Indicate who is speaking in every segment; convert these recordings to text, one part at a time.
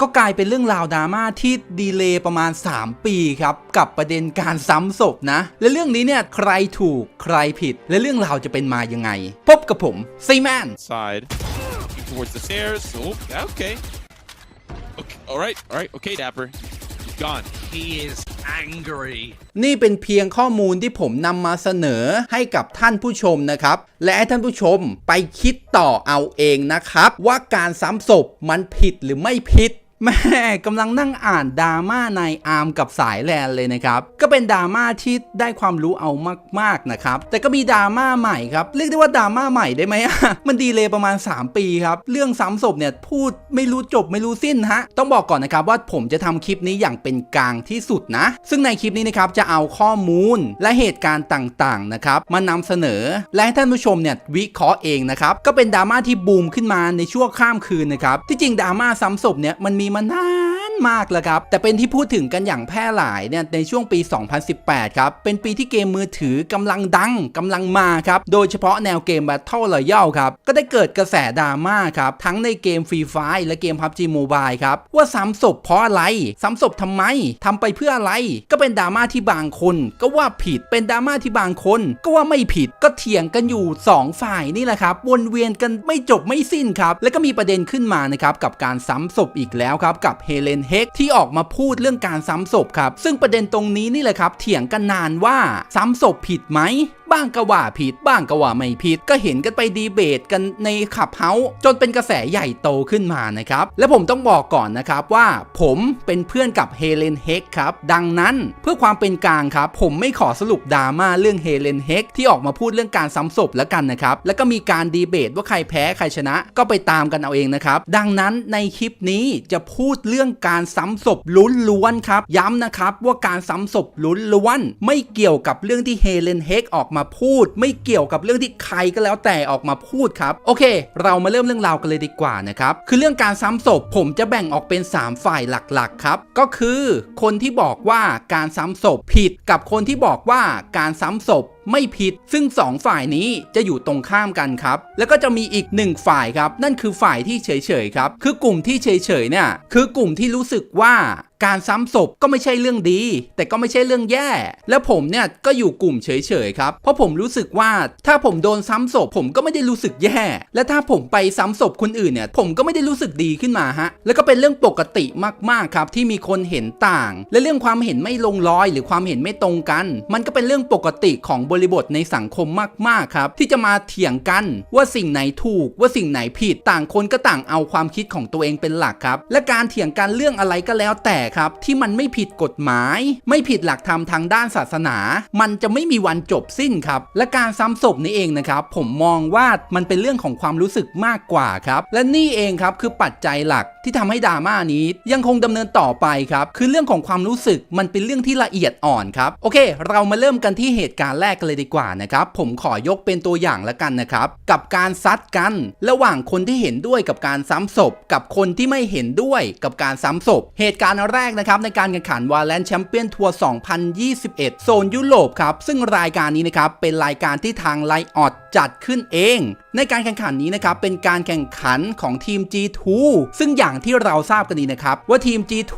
Speaker 1: ก็กลายเป็นเรื่องราวดราม่าที่ดีเลย์ประมาณ 3 ปีครับ กับประเด็นการซ้ำศพนะ และเรื่องนี้เนี่ยใครถูกใครผิด และเรื่องราวจะเป็นมายังไง พบกับผมซีแมน
Speaker 2: side. Looking towards the stairs. Oh, okay. Okay. All right. All right. Okay, Dapper. He's gone.
Speaker 3: He is angry.
Speaker 1: นี่เป็นเพียงข้อมูลที่ผมนำมาเสนอให้กับท่านผู้ชมนะครับ และให้ท่านผู้ชมไปคิดต่อเอาเองนะครับ ว่าการซ้ำศพมันผิดหรือไม่ผิด แม่กำลังนั่งอ่านดราม่าในอาร์มกับสายแลนเลยนะครับ ก็เป็นดราม่าที่ได้ความรู้เอามากๆนะครับ แต่ก็มีดราม่าใหม่ครับ เรียกได้ว่าดราม่าใหม่ได้ไหม มันดีเลยประมาณ 3 ปีครับ เรื่องซ้ำศพเนี่ยพูดไม่รู้จบไม่รู้สิ้นฮะ ต้องบอกก่อนนะครับว่าผมจะทำคลิปนี้อย่างเป็นกลางที่สุดนะ ซึ่งในคลิปนี้นะครับจะเอาข้อมูลและเหตุการณ์ต่างๆนะครับมานำเสนอ และให้ท่านผู้ชมเนี่ยวิเคราะห์เองนะครับ ก็เป็นดราม่าที่บูมขึ้นมาในช่วงข้ามคืนนะครับ ที่จริงดราม่าซ้ำศพเนี่ยมันมีมานาน มากแล้วครับ แต่เป็นที่พูดถึงกันอย่างแพร่หลายเนี่ยในช่วงปี 2018 ครับ เป็นปีที่เกมมือถือกำลังดังกำลังมาครับ โดยเฉพาะแนวเกม Battle Royale ครับ ก็ได้เกิดกระแสดราม่าครับ ทั้งในเกม Free Fire และเกม PUBG Mobile ครับ ว่าซ้ำศพเพราะอะไร ซ้ำศพทำไมทำไปเพื่ออะไร ก็เป็นดราม่าที่บางคน ก็ว่าผิด เป็นดราม่าที่บางคน ก็ว่าไม่ผิด ก็เถียงกันอยู่ 2 ฝ่ายนี่แหละครับ วนเวียนกันไม่จบไม่สิ้นครับ แล้วก็มีประเด็นขึ้นมานะครับกับการซ้ำศพอีกแล้วครับกับเฮเลนเฮกที่ออกมาพูดเรื่องการซ้ำศพครับ ซึ่งประเด็นตรงนี้นี่แหละครับ เถียงกันนานว่าซ้ำศพผิดไหม บ้างก็ว่าผิด บ้างก็ว่าไม่ผิด ก็เห็นกันไปดีเบตกันในขับเฮาจนเป็นกระแสใหญ่โตขึ้นมานะครับ และผมต้องบอกก่อนนะครับว่าผมเป็นเพื่อนกับเฮเลนเฮกครับ ดังนั้นเพื่อความเป็นกลางครับ ผมไม่ขอสรุปดราม่าเรื่องเฮเลนเฮกที่ออกมาพูดเรื่องการซ้ำศพแล้วกันนะครับ แล้วก็มีการดีเบตว่าใครแพ้ใครชนะ ก็ไปตามกันเอาเองนะครับ ดังนั้นในคลิปนี้จะพูดเรื่องการซ้ำศพลุ้นล้วนครับ ย้ำนะครับว่าการซ้ำศพลุ้นล้วนไม่เกี่ยวกับเรื่องที่เฮเลนเฮกออกมาาพูด ไม่เกี่ยวกับเรื่องที่ใครก็แล้วแต่ออกมาพูดครับ โอเค เรามาเริ่มเรื่องราวกันเลยดีกว่านะครับ คือเรื่องการซ้ำศพผมจะแบ่งออกเป็น 3 ฝ่ายหลักๆครับ ก็คือ คนที่บอกว่าการซ้ำศพผิดกับคนที่บอกว่าการซ้ำศพ ไม่ผิด ซึ่ง 2 ฝ่ายนี้จะอยู่ตรงข้ามกันครับ แล้วก็จะมีอีก 1 ฝ่ายครับ นั่นคือฝ่ายที่เฉยๆครับ คือกลุ่มที่เฉยๆเนี่ย คือกลุ่มที่รู้สึกว่าการซ้ำศพก็ไม่ใช่เรื่องดี แต่ก็ไม่ใช่เรื่องแย่ แล้วผมเนี่ยก็อยู่กลุ่มเฉยๆครับ เพราะผมรู้สึกว่าถ้าผมโดนซ้ำศพผมก็ไม่ได้รู้สึกแย่ และถ้าผมไปซ้ำศพคนอื่นเนี่ยผมก็ไม่ได้รู้สึกดีขึ้นมาฮะ แล้วก็เป็นเรื่องปกติมากๆครับที่มีคนเห็นต่าง และเรื่องความเห็นไม่ลงรอย หรือความเห็นไม่ตรงกัน มันก็เป็นเรื่องปกติของบริบทในสังคมมากๆครับ ที่จะมาเถียงกันว่าสิ่งไหนถูกว่าสิ่งไหนผิดต่างคนก็ต่างเอาความคิดของตัวเองเป็นหลักครับ และการเถียงกันเรื่องอะไรก็แล้วแต่ครับ ที่มันไม่ผิดกฎหมาย ไม่ผิดหลักธรรมทางด้านศาสนา มันจะไม่มีวันจบสิ้นครับ และการซ้ำศพนี้เองนะครับ ผมมองว่ามันเป็นเรื่องของความรู้สึกมากกว่าครับ และนี่เองครับคือปัจจัยหลักที่ทำให้ดราม่านี้ ยังคงดำเนินต่อไปครับ คือเรื่องของความรู้สึกมันเป็นเรื่องที่ละเอียดอ่อนครับ โอเค เรามาเริ่มกันที่เหตุการณ์แรกกันเลยดีกว่านะครับ ผมขอยกเป็นตัวอย่างละกันนะครับ กับการซัดกัน ระหว่างคนที่เห็นด้วยกับการซ้ำศพ กับคนที่ไม่เห็นด้วยกับการซ้ำศพ เหตุการณ์แรกนะครับในการแข่งขันวาแลนแชมเปี้ยนทัวร์ 2021 โซนยุโรปครับ ซึ่งรายการนี้นะครับเป็นรายการที่ทางไลออดจัดขึ้นเอง ในการแข่งขันนี้นะครับเป็นการแข่งขันของทีม G2 ซึ่งอย่างที่เราทราบกันดีนะครับ ว่าทีม G2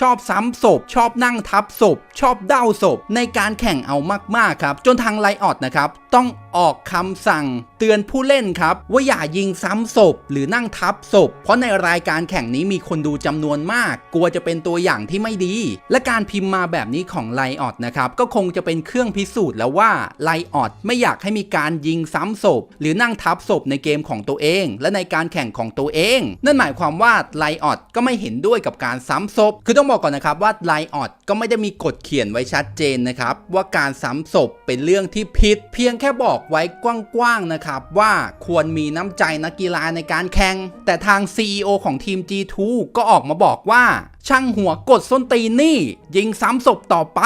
Speaker 1: ชอบซ้ำศพ ชอบนั่งทับศพ ชอบเด้าศพ ในการแข่งเอามากๆครับจนทางไลออดนะครับต้อง ออกคำสั่งเตือนผู้เล่นครับ ว่าอย่ายิงซ้ำศพหรือนั่งทับศพ เพราะในรายการแข่งนี้มีคนดูจำนวนมาก กลัวจะเป็นตัวอย่างที่ไม่ดี และการพิมพ์มาแบบนี้ของไลออดนะครับ ก็คงจะเป็นเครื่องพิสูจน์แล้วว่าไลออดไม่อยากให้มีการยิงซ้ำศพ หรือนั่งทับศพในเกมของตัวเอง และในการแข่งของตัวเอง นั่นหมายความว่าไลออดก็ไม่เห็นด้วยกับการซ้ำศพ คือต้องบอกก่อนนะครับว่าไลออดก็ไม่ได้มีกฎเขียนไว้ชัดเจนนะครับว่าการซ้ำศพเป็นเรื่องที่ผิด เพียงแค่บอกไว้กว้างๆนะครับว่าควรมีน้ำใจนักกีฬาในการแข่งแต่ทาง CEO ของทีม G2 ก็ออกมาบอกว่า ช่างหัวกดส้นตีนนี่ ยิงซ้ำศพต่อไป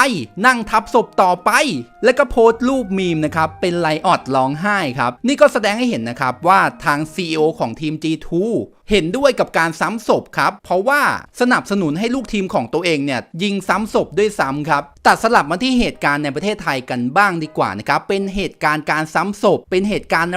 Speaker 1: นั่งทับศพต่อไป แล้วก็โพสต์รูปมีมนะครับเป็นไลออดร้องไห้ครับนี่ก็แสดงให้เห็นนะครับว่าทาง CEO ของทีม G2 เห็นด้วยกับการซ้ำศพครับ เพราะว่าสนับสนุนให้ลูกทีมของตัวเองเนี่ย ยิงซ้ำศพด้วยซ้ำครับ ตัดสลับมาที่เหตุการณ์ในประเทศไทยกันบ้างดีกว่านะครับ เป็นเหตุการณ์การซ้ำศพ เป็นเหตุการณ์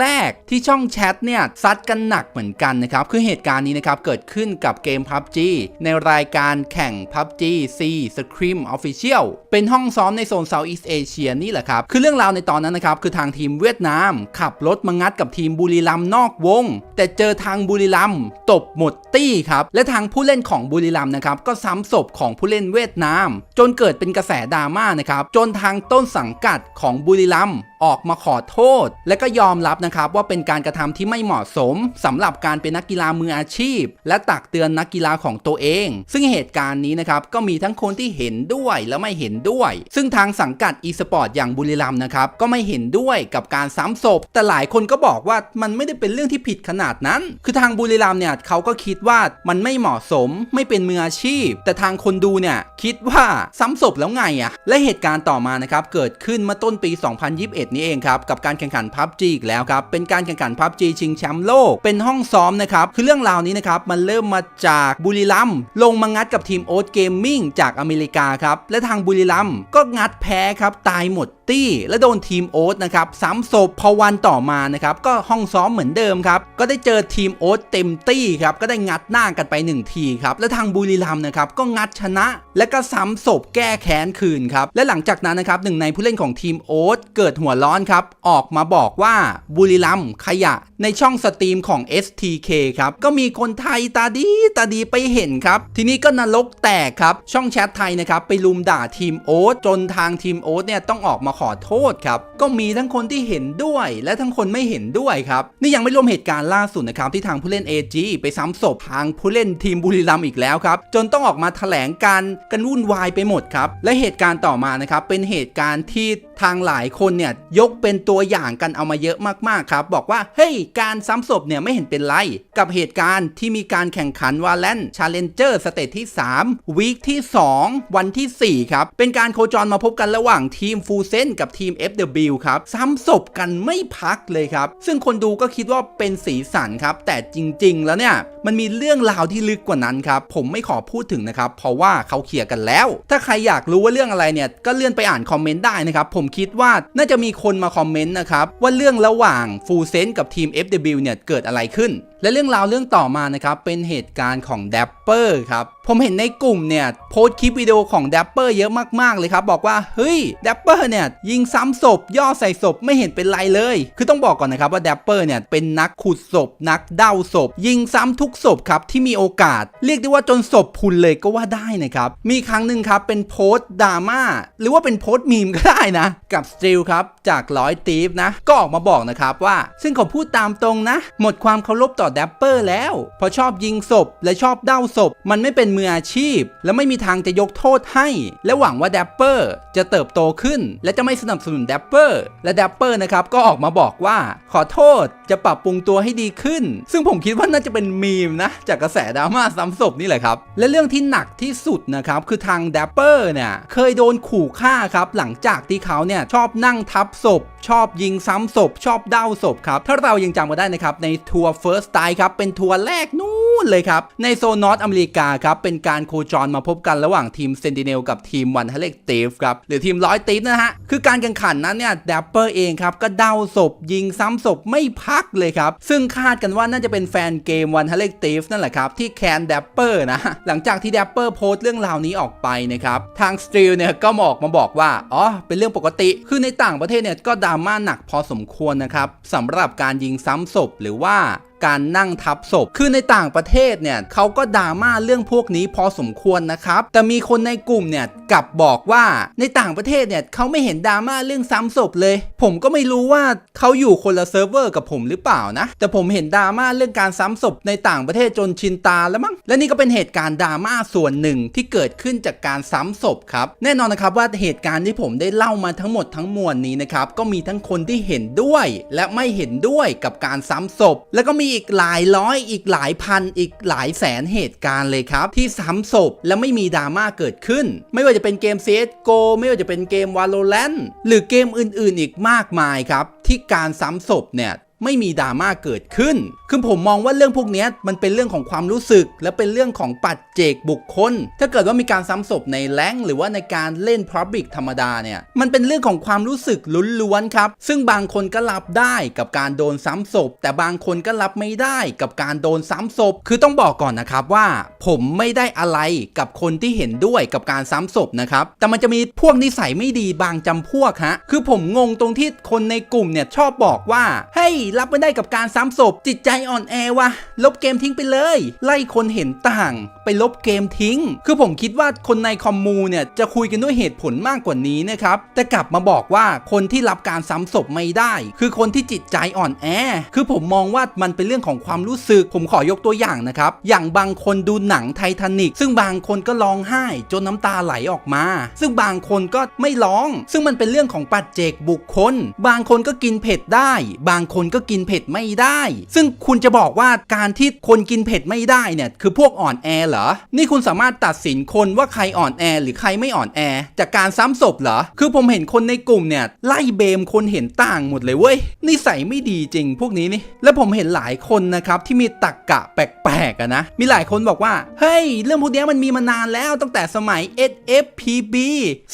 Speaker 1: แรกๆ ที่ช่องแชทเนี่ยซัดกันหนักเหมือนกันนะครับ คือเหตุการณ์นี้นะครับเกิดขึ้นกับเกม PUBG ในรายการแข่ง PUBG C Scream Official เป็นห้องซ้อมในโซน Southeast Asia นี่แหละครับ คือเรื่องราวในตอนนั้นนะครับ คือทางทีมเวียดนาม ขับรถมางัดกับทีมบุรีรัมย์นอกวง แต่เจอทางบุรีรัมย์ตบหมดตี้ครับ และทางผู้เล่นของบุรีรัมย์นะครับ ก็ซ้ำศพของผู้เล่นเวียดนาม จนเกิดเป็นกระแสดราม่านะครับจนทางต้นสังกัดของบุรีรัมย์ออกมาขอโทษ และก็ยอมรับนะครับว่าเป็นการกระทำที่ไม่เหมาะสมสำหรับการเป็นนักกีฬามืออาชีพ และตักเตือนนักกีฬาของตัวเอง ซึ่งเหตุการณ์นี้นะครับก็มีทั้งคนที่เห็นด้วยและไม่เห็นด้วย ซึ่งทางสังกัด e สปอร์ตอย่างบุรีรัมย์นะครับก็ไม่เห็นด้วยกับการซ้ำศพ แต่หลายคนก็บอกว่ามันไม่ได้เป็นเรื่องที่ผิดขนาดนั้น คือทางบุรีรัมย์เนี่ยเขาก็คิดว่ามันไม่เหมาะสมไม่เป็นมืออาชีพ แต่ทางคนดูเนี่ยคิดว่าซ้ำศพแล้วไงอะและเหตุการณ์ต่อมานะครับเกิดขึ้นเมื่อต้นปี 2021นี้เองครับกับการแข่งขัน PUBG อีกแล้วครับเป็นการแข่งขัน PUBG ชิงแชมป์โลกเป็นห้องซ้อมนะครับคือเรื่องราวนี้นะครับมันเริ่มมาจากบุรีรัมลงมางัดกับทีมโอ๊ตเกมมิ่งจากอเมริกาครับและทางบุรีรัมก็งัดแพ้ครับตายหมด ตี้และโดนทีมโอ๊ตนะครับซ้ำศพพอวันต่อมานะครับก็ห้องซ้อมเหมือนเดิมครับก็ได้เจอทีมโอ๊ตเต็มตี้ครับก็ได้งัดหน้ากันไปหนึ่งทีครับและทางบุรีรัมนะครับก็งัดชนะ และก็ซ้ำศพแก้แค้นคืนครับและหลังจากนั้นนะครับหนึ่งในผู้เล่นของทีมโอ๊ตเกิดหัวร้อนครับออกมาบอกว่าบุรีรัมขยะในช่องสตรีมของ STK ครับก็มีคนไทยตาดีตาดีไปเห็นครับทีนี้ก็นรกแตกครับช่องแชทไทยนะครับไปลุมด่าทีมโอ๊ตจนทางทีมโอ๊ตเนี่ยต้องออกมาขอโทษครับ ก็มีทั้งคนที่เห็นด้วย และทั้งคนไม่เห็นด้วยครับ นี่ยังไม่รวมเหตุการณ์ล่าสุดนะครับที่ทางผู้เล่น AG ไปซ้ำศพทางผู้เล่นทีมบุรีรัมย์อีกแล้วครับ จนต้องออกมาแถลงการกันวุ่นวายไปหมดครับ และเหตุการณ์ต่อมานะครับเป็นเหตุการณ์ที่ทางหลายคนเนี่ยยกเป็นตัวอย่างกันเอามาเยอะมากๆครับ บอกว่าเฮ้ยการซ้ำศพเนี่ยไม่เห็นเป็นไร กับเหตุการณ์ที่มีการแข่งขันวาแลนชาเลนเจอร์สเตจที่ 3วีคที่ 2 วันที่ 4 ครับ เป็นการโคจรมาพบกันระหว่างทีมฟูเซนกับทีม FW ครับซ้ำศพกันไม่พักเลยครับ ซึ่งคนดูก็คิดว่าเป็นสีสันครับ แต่จริง ๆ แล้วเนี่ย มันมีเรื่องราวที่ลึกกว่านั้นครับ ผมไม่ขอพูดถึงนะครับ เพราะว่าเขาเคลียร์กันแล้ว ถ้าใครอยากรู้ว่าเรื่องอะไรเนี่ย ก็เลื่อนไปอ่านคอมเมนต์ได้นะครับ ผมคิดว่าน่าจะมีคนมาคอมเมนต์นะครับว่าเรื่องระหว่างฟูเซนกับทีม FW เนี่ยเกิดอะไรขึ้น และเรื่องราวเรื่องต่อมานะครับเป็นเหตุการณ์ของแดปเปอร์ครับ ผมเห็นในกลุ่มเนี่ยโพสคลิปวิดีโอของแดปเปอร์เยอะมากๆเลยครับ บอกว่า เฮ้ยแดปเปอร์เนี่ยยิงซ้ำศพย่อใส่ศพไม่เห็นเป็นไรเลย คือต้องบอกก่อนนะครับว่าแดปเปอร์เนี่ยเป็นนักขุดศพ นักเด้าศพ ยิงซ้ำทุกศพครับที่มีโอกาส เรียกได้ว่าจนศพพุนเลยก็ว่าได้นะครับ มีครั้งหนึ่งครับเป็นโพสดราม่าหรือว่าเป็นโพสมีมก็ได้นะกับสติลครับจากร้อยตีฟนะก็ออกมาบอกนะครับว่า ซึ่งขอพูดตามตรงนะ หมดความเคารพต่อแดปเปอร์แล้วเพราะชอบยิงศพและชอบเด้าศพ มันไม่เป็นมืออาชีพ และไม่มีทางจะยกโทษให้ และหวังว่าแดปเปอร์จะเติบโตขึ้น และจะไม่สนับสนุนแดปเปอร์และแดปเปอร์นะครับก็ออกมาบอกว่าขอโทษจะปรับปรุงตัวให้ดีขึ้น ซึ่งผมคิดว่าน่าจะเป็นมีมนะ จากกระแสดราม่าซ้ำศพนี่แหละครับ และเรื่องที่หนักที่สุดนะครับคือทางแดปเปอร์เนี่ยเคยโดนขู่ฆ่าครับหลังจากที่เขาเนี่ยชอบนั่งทับศพ ชอบยิงซ้ำศพ ชอบเด้าศพครับถ้าเรายังจำกันได้นะครับในทัวร์ First Time ครับเป็นทัวร์แรกนู่นเลยครับ ในโซนนอตอเมริกาครับเป็นการโคจรมาพบกันระหว่างทีมเซนติเนลกับทีมวันฮัลเลกเตฟครับหรือทีมร้อยตีฟนะฮะคือการแข่งขันนั้นเนี่ยแดปเปอร์เองครับก็เดาศพยิงซ้ำศพไม่พักเลยครับ ซึ่งคาดกันว่าน่าจะเป็นแฟนเกมวันฮัลเลกเตฟนั่นแหละครับที่แคนแดปเปอร์นะหลังจากที่แดปเปอร์โพสต์เรื่องราวนี้ออกไปนะครับทางสตรีลเนี่ยก็มออกมาบอกว่าอ๋อเป็นเรื่องปกติคือในต่างประเทศเนี่ยก็ดราม่าหนักพอสมควรนะครับสำหรับการยิงซ้ำศพหรือว่าการนั่งทับศพ คือในต่างประเทศเนี่ยเขาก็ดราม่าเรื่องพวกนี้พอสมควรนะครับ แต่มีคนในกลุ่มเนี่ยกลับบอกว่าในต่างประเทศเนี่ยเขาไม่เห็นดราม่าเรื่องซ้ำศพเลย ผมก็ไม่รู้ว่าเขาอยู่คนละเซิร์ฟเวอร์กับผมหรือเปล่านะ แต่ผมเห็นดราม่าเรื่องการซ้ำศพในต่างประเทศจนชินตาแล้วมั้ง และนี่ก็เป็นเหตุการณ์ดราม่าส่วนหนึ่งที่เกิดขึ้นจากการซ้ำศพครับ แน่นอนนะครับว่าเหตุการณ์ที่ผมได้เล่ามาทั้งหมดทั้งมวลนี้นะครับก็มีทั้งคนที่เห็นด้วย และไม่เห็นด้วยกับการซ้ำศพ แล้วก็มีมีอีกหลายร้อยอีกหลายพันอีกหลายแสนเหตุการณ์เลยครับ ที่ซ้ำศพและไม่มีดราม่าเกิดขึ้น ไม่ว่าจะเป็นเกม CSGO ไม่ว่าจะเป็นเกม Valorant หรือเกมอื่นๆ อีกมากมายครับ ที่การซ้ำศพเนี่ย ไม่มีดราม่าเกิดขึ้น คือผมมองว่าเรื่องพวกนี้มันเป็นเรื่องของความรู้สึก และเป็นเรื่องของปัจเจกบุคคล ถ้าเกิดว่ามีการซ้ำศพในแรงหรือว่าในการเล่น Public ธรรมดาเนี่ย มันเป็นเรื่องของความรู้สึกล้วนๆครับ ซึ่งบางคนก็รับได้กับการโดนซ้ำศพ แต่บางคนก็รับไม่ได้กับการโดนซ้ำศพ คือต้องบอกก่อนนะครับว่า ผมไม่ได้อะไรกับคนที่เห็นด้วยกับการซ้ำศพนะครับ แต่มันจะมีพวกนิสัยไม่ดีบางจำพวกฮะ คือผมงงตรงที่คนในกลุ่มเนี่ยชอบบอกว่า เฮ้ยรับไม่ได้กับการซ้ำศพ จิตใจอ่อนแอวะลบเกมทิ้งไปเลย ไล่คนเห็นต่าง ไปลบเกมทิ้ง คือผมคิดว่าคนในคอมมูเนี่ยจะคุยกันด้วยเหตุผลมากกว่านี้นะครับแต่กลับมาบอกว่าคนที่รับการซ้ำศพไม่ได้ คือคนที่จิตใจอ่อนแอ คือผมมองว่ามันเป็นเรื่องของความรู้สึก ผมขอยกตัวอย่างนะครับ อย่างบางคนดูหนังไททานิกซึ่งบางคนก็ร้องไห้ จนน้ำตาไหลออกมา ซึ่งบางคนก็ไม่ร้อง ซึ่งมันเป็นเรื่องของปัจเจกบุคคล บางคนก็กินเผ็ดได้ บางคนก็กินเผ็ดไม่ได้ ซึ่งคุณจะบอกว่าการที่คนกินเผ็ดไม่ได้เนี่ยคือพวกอ่อนแอเหรอ นี่คุณสามารถตัดสินคนว่าใครอ่อนแอหรือใครไม่อ่อนแอ จากการซ้ำศพเหรอ คือผมเห็นคนในกลุ่มเนี่ยไล่เบมคนเห็นต่างหมดเลยเว้ยนิสัยไม่ดีจริงพวกนี้นี่ แล้วผมเห็นหลายคนนะครับที่มีตักกะแปลกๆนะ มีหลายคนบอกว่า เฮ้ย เรื่องพวกนี้มันมีมานานแล้วตั้งแต่สมัย SFPB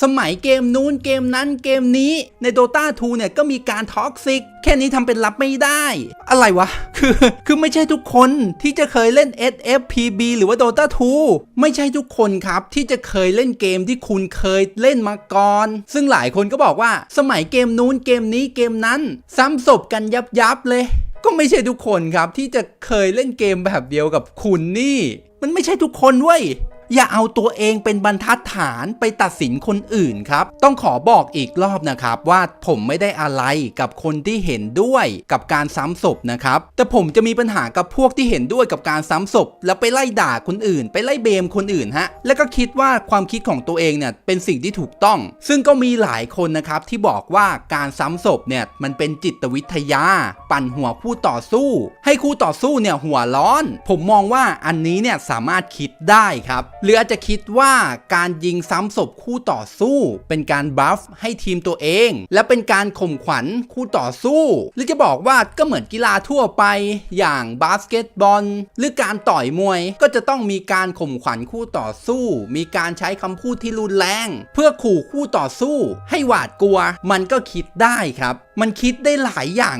Speaker 1: สมัยเกมนู้นเกมนั้นเกมนี้ใน Dota 2เนี่ยก็มีการท็อกซิก แค่นี้ทำเป็นรับไม่ได้ อะไรวะ คือ คือไม่ใช่ทุกคนที่จะเคยเล่น SFPB หรือว่า Dota 2 ไม่ใช่ทุกคนครับ ที่จะเคยเล่นเกมที่คุณเคยเล่นมาก่อน ซึ่งหลายคนก็บอกว่าสมัยเกมนู้นเกมนี้เกมนั้น ซ้ำศพกันยับยับเลย ก็ไม่ใช่ทุกคนครับที่จะเคยเล่นเกมแบบเดียวกับคุณนี่ มันไม่ใช่ทุกคนเว้ย อย่าเอาตัวเองเป็นบรรทัดฐานไปตัดสินคนอื่นครับ ต้องขอบอกอีกรอบนะครับว่าผมไม่ได้อะไรกับคนที่เห็นด้วยกับการซ้ำศพนะครับ แต่ผมจะมีปัญหากับพวกที่เห็นด้วยกับการซ้ำศพ แล้วไปไล่ด่าคนอื่น ไปไล่เบมคนอื่นฮะแล้วก็คิดว่าความคิดของตัวเองเนี่ยเป็นสิ่งที่ถูกต้อง ซึ่งก็มีหลายคนนะครับที่บอกว่าการซ้ำศพเนี่ยมันเป็นจิตวิทยา ปั่นหัวคู่ต่อสู้ ให้คู่ต่อสู้เนี่ยหัวร้อน ผมมองว่าอันนี้เนี่ยสามารถคิดได้ครับ หรืออาจจะคิดว่าการยิงซ้ำศพคู่ต่อสู้ เป็นการบัฟให้ทีมตัวเอง และเป็นการข่มขวัญคู่ต่อสู้ หรือจะบอกว่าก็เหมือนกีฬาทั่วไป อย่างบาสเกตบอล หรือการต่อยมวย ก็จะต้องมีการข่มขวัญคู่ต่อสู้ มีการใช้คำพูดที่รุนแรง เพื่อขู่คู่ต่อสู้ ให้หวาดกลัว มันก็คิดได้ครับมันคิดได้หลายอย่าง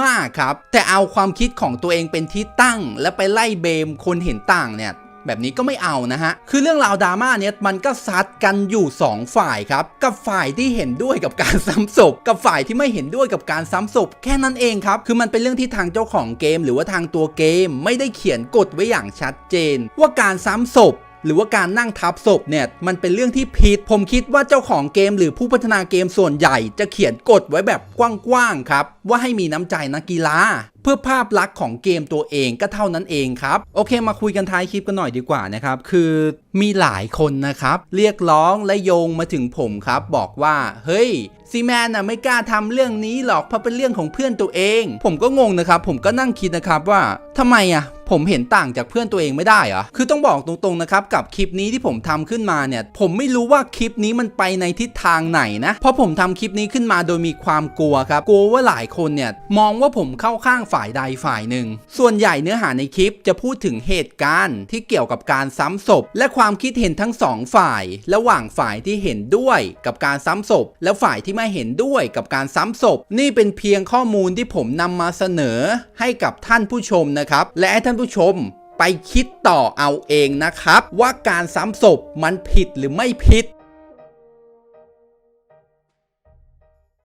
Speaker 1: มากๆครับ แต่เอาความคิดของตัวเองเป็นที่ตั้ง และไปไล่เบมคนเห็นต่างเนี่ยแบบนี้ก็ไม่เอานะฮะ คือเรื่องราวดราม่าเนี่ยมันก็ซัดกันอยู่ 2 ฝ่ายครับ กับฝ่ายที่เห็นด้วยกับการซ้ำศพ กับฝ่ายที่ไม่เห็นด้วยกับการซ้ำศพ แค่นั้นเองครับ คือมันเป็นเรื่องที่ทางเจ้าของเกม หรือว่าทางตัวเกม ไม่ได้เขียนกฎไว้อย่างชัดเจน ว่าการซ้ำศพ หรือว่าการนั่งทับศพเนี่ยมันเป็นเรื่องที่ผิด ผมคิดว่าเจ้าของเกมหรือผู้พัฒนาเกมส่วนใหญ่ จะเขียนกฎไว้แบบกว้างๆครับ ว่าให้มีน้ำใจนักกีฬา เพื่อภาพลักษณ์ของเกมตัวเองก็เท่านั้นเองครับ โอเคมาคุยกันท้ายคลิปกันหน่อยดีกว่านะครับ คือมีหลายคนนะครับ เรียกร้องและโยงมาถึงผมครับ บอกว่าเฮ้ยซีแมนน่ะไม่กล้าทำเรื่องนี้หรอกเพราะเป็นเรื่องของเพื่อนตัวเอง ผมก็งงนะครับ ผมก็นั่งคิดนะครับว่าทำไมอะผมเห็นต่างจากเพื่อนตัวเองไม่ได้เหรอ คือต้องบอกตรงๆนะครับกับคลิปนี้ที่ผมทำขึ้นมาเนี่ย ผมไม่รู้ว่าคลิปนี้มันไปในทิศทางไหนนะ เพราะผมทำคลิปนี้ขึ้นมาโดยมีความกลัวครับ กลัวว่าหลายคนเนี่ยมองว่าผมเข้าข้างฝ่ายใดฝ่ายหนึ่ง ส่วนใหญ่เนื้อหาในคลิปจะพูดถึงเหตุการณ์ที่เกี่ยวกับการซ้ำศพ และความคิดเห็นทั้งสองฝ่าย ระหว่างฝ่ายที่เห็นด้วยกับการซ้ำศพ และฝ่ายที่ไม่เห็นด้วยกับการซ้ำศพ นี่เป็นเพียงข้อมูลที่ผมนำมาเสนอให้กับท่านผู้ชมนะครับ และให้ท่านผู้ชมไปคิดต่อเอาเองนะครับ ว่าการซ้ำศพมันผิดหรือไม่ผิด